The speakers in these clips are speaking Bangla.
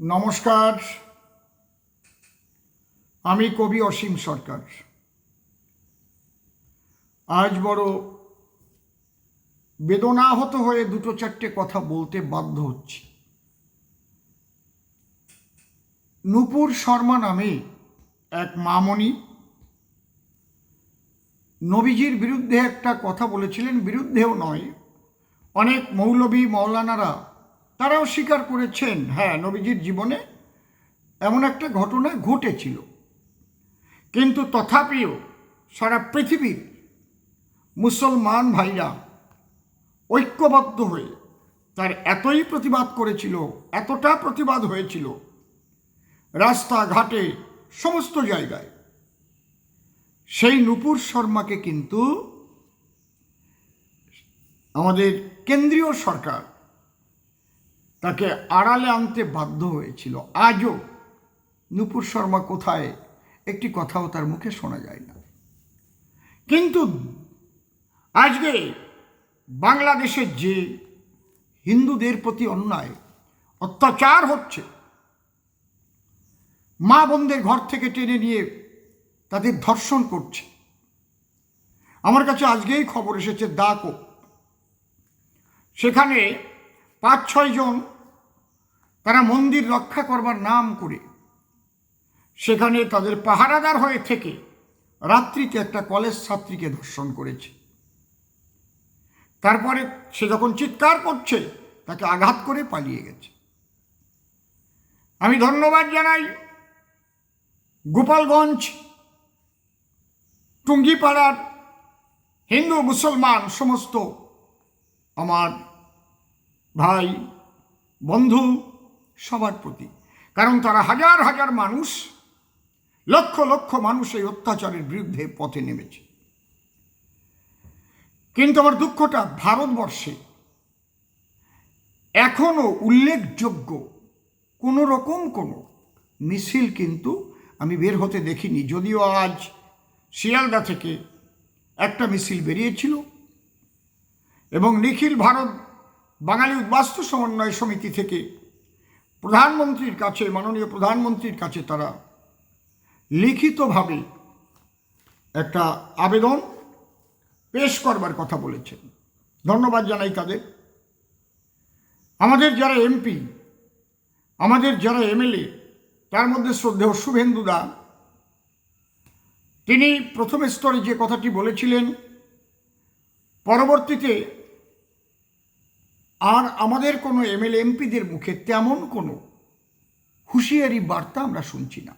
নমস্কার। আমি কবি অসীম সরকার। আজ বড় বেদনাহত হয়ে দুটো চারটে কথা বলতে বাধ্য হচ্ছি। নূপুর শর্মা নামে এক মামনি নবীজির বিরুদ্ধে একটা কথা বলেছিলেন, বিরুদ্ধেও নয়, অনেক মৌলবী মৌলানারা তারাও স্বীকার করেছেন হ্যাঁ নবীজির জীবনে এমন একটা ঘটনা ঘটেছিল। কিন্তু তথাপিও সারা পৃথিবীর মুসলমান ভাইরা ঐক্যবদ্ধ হয়ে তার এতই প্রতিবাদ করেছিল, এতটা প্রতিবাদ হয়েছিল রাস্তাঘাটে সমস্ত জায়গায়। সেই নূপুর শর্মাকে কিন্তু আমাদের কেন্দ্রীয় সরকার তাকে আড়ালে আনতে বাধ্য হয়েছিল। আজও নূপুর শর্মা কোথায়, একটি কথাও তার মুখে শোনা যায় না। কিন্তু আজকে বাংলাদেশের যে হিন্দুদের প্রতি অন্যায়, অত্যাচার হচ্ছে, মা বোনদের ঘর থেকে টেনে নিয়ে তাদের ধর্ষণ করছে। আমার কাছে আজকেই খবর এসেছে দাকো সেখানে পাঁচ, ছয় জন তারা মন্দির রক্ষা করবার নাম করে, সেখানে তাদের পাহারাদার হয়ে থেকে রাত্রিতে একটা কলেজ ছাত্রীকে ধর্ষণ করেছে। তারপরে সে যখন চিৎকার করছে, তাকে আঘাত করে পালিয়ে গেছে। আমি ধন্যবাদ জানাই গোপালগঞ্জ, টুঙ্গিপাড়ার হিন্দু, মুসলমান সমস্ত আমার ভাই, বন্ধু, সবার প্রতি। কারণ তারা হাজার হাজার মানুষ, লক্ষ লক্ষ মানুষ এই অত্যাচারের বিরুদ্ধে পথে নেমেছে। কিন্তু আমার দুঃখটা ভারতবর্ষে এখনও উল্লেখযোগ্য কোনো রকম কোনো মিছিল কিন্তু আমি বের হতে দেখিনি। যদিও আজ শিয়ালদা থেকে একটা মিছিল বেরিয়েছিল এবং নিখিল ভারত বাঙালি উদ্বাস্তু সমন্বয় সমিতি থেকে প্রধানমন্ত্রীর কাছে, মাননীয় প্রধানমন্ত্রীর কাছে তারা লিখিতভাবে একটা আবেদন পেশ করবার কথা বলেছেন। ধন্যবাদ জানাই তাদের। আমাদের যারা এমপি, আমাদের যারা এমএলএ, তার মধ্যে শ্রদ্ধেয় শুভেন্দু দা, তিনি প্রথম স্তরে যে কথাটি বলেছিলেন, পরবর্তীতে আর আমাদের কোনো এমএলএ এমপিদের মুখে তেমন কোনো হুঁশিয়ারি বার্তা আমরা শুনছি না।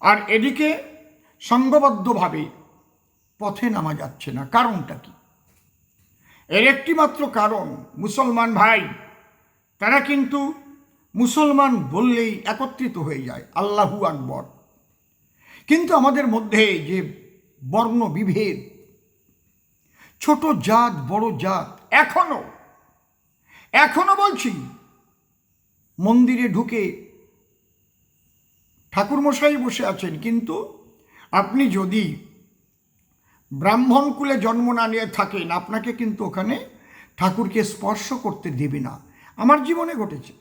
আর এদিকে সংঘবদ্ধভাবে পথে নামা যাচ্ছে না। কারণটা কি? এর একটি মাত্র কারণ, মুসলমান ভাই, তারা কিন্তু মুসলমান বললেই একত্রিত হয়ে যায়, আল্লাহু আকবর। কিন্তু আমাদের মধ্যে যে বর্ণ বিভেদ ছোট জাত, বড় জাত এখনও এখনও বলছি, মন্দিরে ঢুকে ঠাকুরমশাই বসে আছেন, কিন্তু আপনি যদি ব্রাহ্মণ কুলে জন্ম না নিয়ে থাকেন, আপনাকে কিন্তু ওখানে ঠাকুরকে স্পর্শ করতে দেবে না। আমার জীবনে ঘটেছে।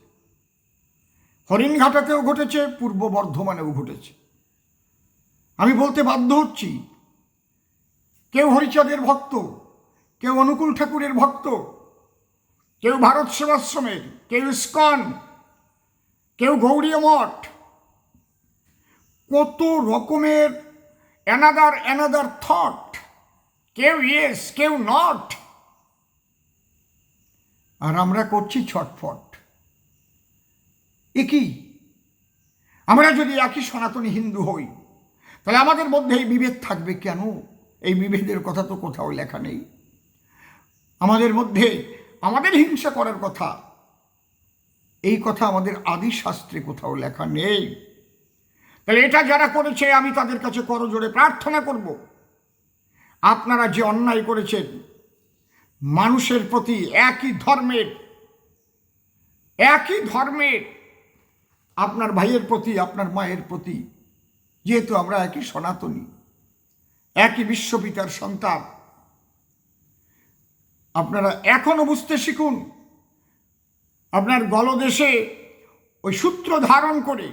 হরিণঘাটাতেও ঘটেছে, পূর্ব বর্ধমানেও ঘটেছে। আমি বলতে বাধ্য হচ্ছি, কেউ হরিচাঁদের ভক্ত, কেউ অনুকূল ঠাকুরের ভক্ত কেউ ভারত সেবাশ্রমের, কেউ ইস্কন, কেউ গৌরীয় মঠ। কত রকমের অ্যানাদার অ্যানাদার থট কেউ ইয়েস কেউ নট আর আমরা করছি ছটফট। একই আমরা যদি একই সনাতনী হিন্দু হই, তাহলে আমাদের মধ্যে এই বিভেদ থাকবে কেন? এই বিভেদের কথা তো কোথাও লেখা নেই। আমাদের মধ্যে আমাদের হিংসা করার কথা। এই কথা আমাদের আদি শাস্ত্রে কোথাও লেখা নেই। তাহলে এটা যারা করেছে, আমি তাদের কাছে করজোড়ে প্রার্থনা করব। আপনারা যে অন্যায় করেছেন, মানুষের প্রতি একই ধর্মের একই ধর্মের, আপনার ভাইয়ের প্রতি, আপনার মায়ের প্রতি, যেহেতু আমরা একই সনাতনী, একই বিশ্বপিতার সন্তান আপনারা এখনও বুঝতে শিখুন। আপনার গলদেশে ওই সূত্র ধারণ করে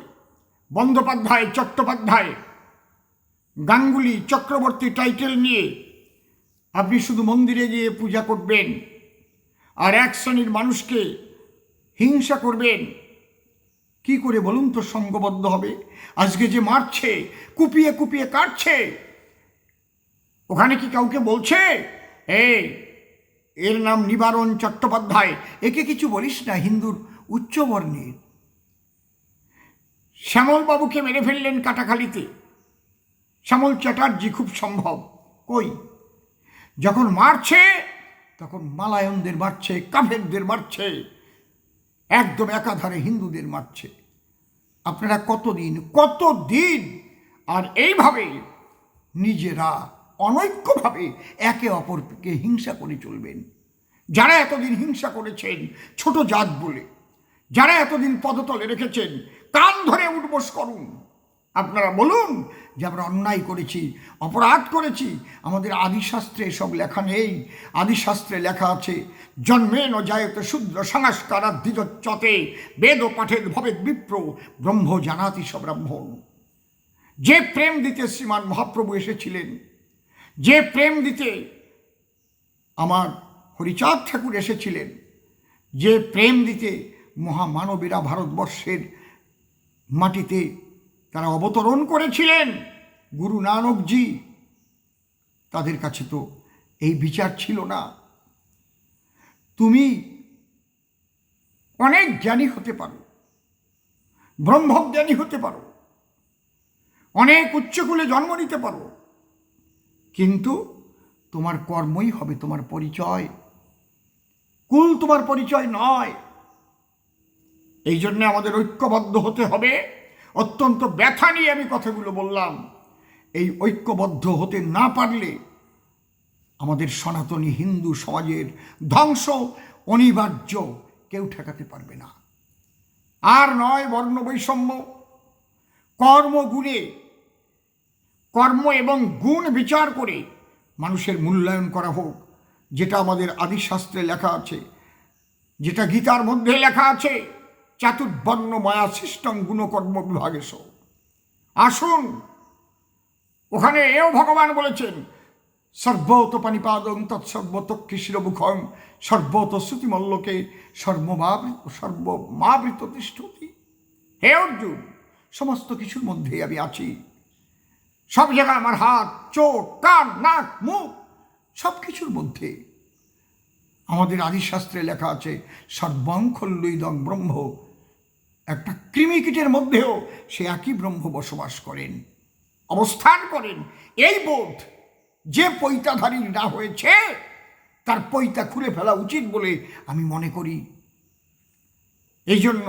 বন্দ্যোপাধ্যায়, চট্টোপাধ্যায়, গাঙ্গুলি চক্রবর্তী টাইটেল নিয়ে আপনি শুধু মন্দিরে গিয়ে পূজা করবেন আর এক শ্রেণির মানুষকে হিংসা করবেন। কি করে বলুন তো সঙ্গবদ্ধ হবে? আজকে যে মারছে, কুপিয়ে কুপিয়ে কাটছে, ওখানে কি কাউকে বলছে? এই এর নাম নিবারণ চট্টোপাধ্যায়। একে কিছু বলিস না, হিন্দুর উচ্চবর্ণের। শ্যামলবাবুকে মেরে ফেললেন কাটাখালিতে। শ্যামল চ্যাটার্জি খুব সম্ভব। কই? যখন মারছে, তখন মালায়নদের মারছে কাফেরদের মারছে, একদম একাধারে হিন্দুদের মারছে। আপনারা কতদিন কতদিন আর এইভাবে নিজেরা অনৈক্যভাবে একে অপরকে হিংসা করে চলবেন। যারা এতদিন হিংসা করেছেন, ছোট জাত বলে, যারা এতদিন পদতলে রেখেছেন, কান ধরে উঠবোস করুন। আপনারা বলুন যে আমরা অন্যায় করেছি, অপরাধ করেছি, আমাদের আদিশাস্ত্রে এসব লেখা নেই। আদিশাস্ত্রে লেখা আছে, জন্মে ন জায়ত শূদ্র দ্বিজচ্যতে বেদ পাঠের ভবেদ বিপ্র, ব্রহ্ম জানাতি সব ব্রাহ্মণ যে প্রেম দিতে শ্রীমান মহাপ্রভু এসেছিলেন যে প্রেম দিতে আমার হরিচাঁদ ঠাকুর এসেছিলেন, যে প্রেম দিতে মহামানবীরা ভারতবর্ষের মাটিতে তারা অবতরণ করেছিলেন, গুরু নানকজি, তাদের কাছে তো এই বিচার ছিল না। তুমি অনেক জ্ঞানী হতে পারো, ব্রহ্মজ্ঞানী হতে পারো, অনেক উচ্চকুলে জন্ম নিতে পারো কিন্তু তোমার কর্মই হবে তোমার পরিচয়। কুল তোমার পরিচয় নয়। এই জন্য আমাদের ঐক্যবদ্ধ হতে হবে। অত্যন্ত ব্যথা নিয়ে আমি কথাগুলো বললাম। এই ঐক্যবদ্ধ হতে না পারলে আমাদের সনাতনী হিন্দু সমাজের ধ্বংস, অনিবার্য কেউ ঠেকাতে পারবে না। আর নয় বর্ণ বৈষম্য। কর্মগুণে কর্ম এবং গুণ বিচার করে মানুষের মূল্যায়ন করা হোক, যেটা আমাদের আদিশাস্ত্রে লেখা আছে, যেটা গীতার মধ্যে লেখা আছে, চাতুর্বর্ণ মায়া সৃষ্টং গুণকর্ম বিভাগেশ। আসুন, ওখানে এও ভগবান বলেছেন সর্বত পানিপাদং তৎসর্বত কৃষ্ণমুখং সর্বত শ্রুতিমল্লকে সর্বমাবৃত সর্বমাবৃত তিষ্ঠতি হে অর্জুন, সমস্ত কিছুর মধ্যেই আমি আছি। সব জায়গায় আমার হাত চোখ কান, নাক, মুখ, সব কিছুর মধ্যে। আমাদের আদিশাস্ত্রে লেখা আছে সর্বঙ্খল্লুইদং ব্রহ্ম। একটা কৃমিকীটের মধ্যেও সে একই ব্রহ্ম বসবাস করেন, অবস্থান করেন। এই বোধ যে পৈতাধারী না হয়েছে, তার পৈতা খুলে ফেলা উচিত বলে আমি মনে করি। এই জন্য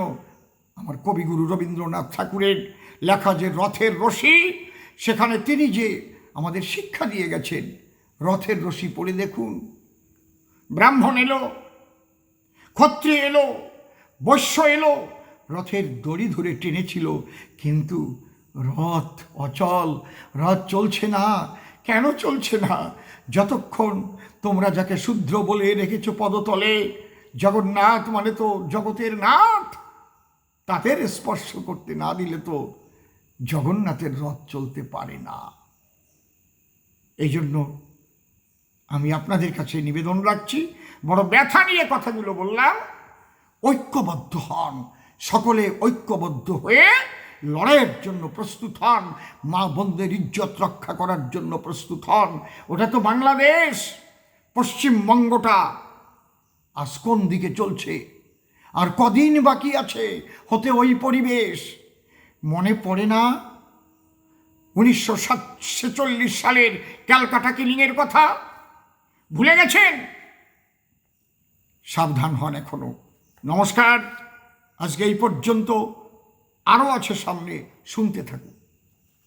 আমার কবিগুরু রবীন্দ্রনাথ ঠাকুরের লেখা যে রথের রশি সেখানে তিনি যে আমাদের শিক্ষা দিয়ে গেছেন, রথের রশি পড়ে দেখুন। ব্রাহ্মণ এলো, ক্ষত্রিয় এলো, বৈশ্য এলো, রথের দড়ি ধরে টেনেছিল, কিন্তু রথ অচল, রথ চলছে না, কেন চলছে না? যতক্ষণ তোমরা যাকে শুদ্র বলে রেখেছ পদতলে, জগন্নাথ মানে তো জগতের নাথ, তাদের স্পর্শ করতে না দিলে তো জগন্নাথের রথ চলতে পারে না। এই জন্য আমি আপনাদের কাছে নিবেদন রাখছি, বড় ব্যথা নিয়ে কথাগুলো বললাম, ঐক্যবদ্ধ হন, সকলে ঐক্যবদ্ধ হয়ে লড়াইয়ের জন্য প্রস্তুত হন, মা বোনদের ইজ্জত রক্ষা করার জন্য প্রস্তুত হন। ওটা তো বাংলাদেশ পশ্চিমবঙ্গটা আজ কোন দিকে চলছে, আর কদিন বাকি আছে হতে ওই পরিবেশ। মনে পড়ে না? উনিশশো ছেচল্লিশ সালের ক্যালকাটা কিলিংয়ের কথা? ভুলে গেছেন? সাবধান হন এখনও। নমস্কার। আজকে এই পর্যন্ত আরও আছে সামনে। শুনতে থাকুন।